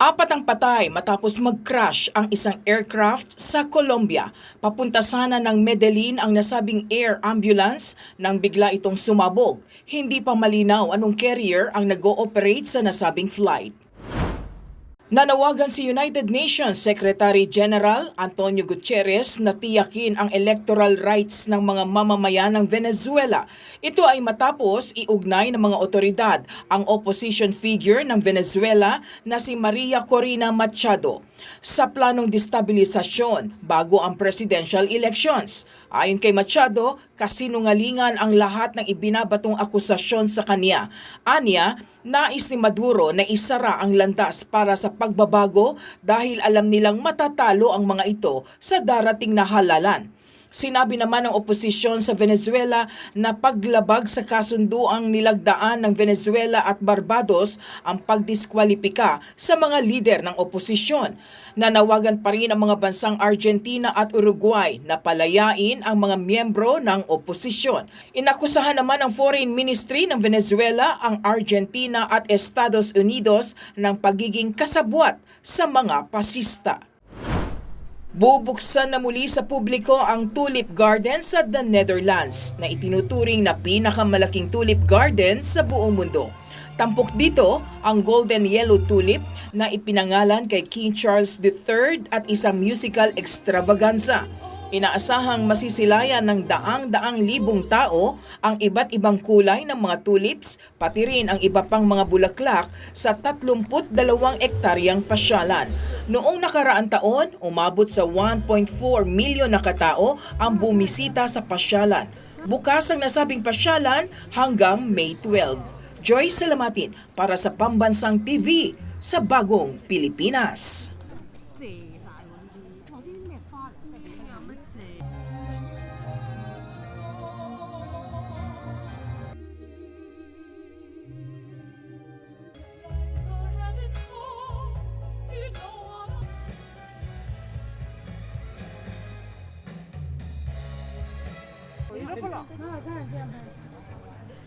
Apat ang patay matapos mag-crash ang isang aircraft sa Colombia. Papunta sana ng Medellin ang nasabing air ambulance nang bigla itong sumabog. Hindi pa malinaw anong carrier ang nag-ooperate sa nasabing flight. Nanawagan si United Nations Secretary General Antonio Gutierrez na tiyakin ang electoral rights ng mga mamamayan ng Venezuela. Ito ay matapos iugnay ng mga otoridad ang opposition figure ng Venezuela na si Maria Corina Machado sa planong destabilisasyon bago ang presidential elections. Ayon kay Machado, kasinungalingan ang lahat ng ibinabatong akusasyon sa kanya. Anya, nais ni Maduro na isara ang landas para sa pagbabago dahil alam nilang matatalo ang mga ito sa darating na halalan. Sinabi naman ng oposisyon sa Venezuela na paglabag sa kasunduang nilagdaan ng Venezuela at Barbados ang pagdiskwalipika sa mga lider ng oposisyon. Nanawagan pa rin ang mga bansang Argentina at Uruguay na palayain ang mga miyembro ng oposisyon. Inakusahan naman ng Foreign Ministry ng Venezuela ang Argentina at Estados Unidos ng pagiging kasabwat sa mga pasista. Bubuksan na muli sa publiko ang Tulip Garden sa The Netherlands na itinuturing na pinakamalaking tulip garden sa buong mundo. Tampok dito ang Golden Yellow Tulip na ipinangalan kay King Charles III at isang musical extravaganza. Inaasahang masisilayan ng daang-daang libong tao ang iba't ibang kulay ng mga tulips, pati rin ang iba pang mga bulaklak sa 32 ektaryang pasyalan. Noong nakaraan taon, umabot sa 1.4 milyon na katao ang bumisita sa pasyalan. Bukas ang nasabing pasyalan hanggang May 12. Joy Salamatin para sa Pambansang TV sa Bagong Pilipinas. 很好看，这样拍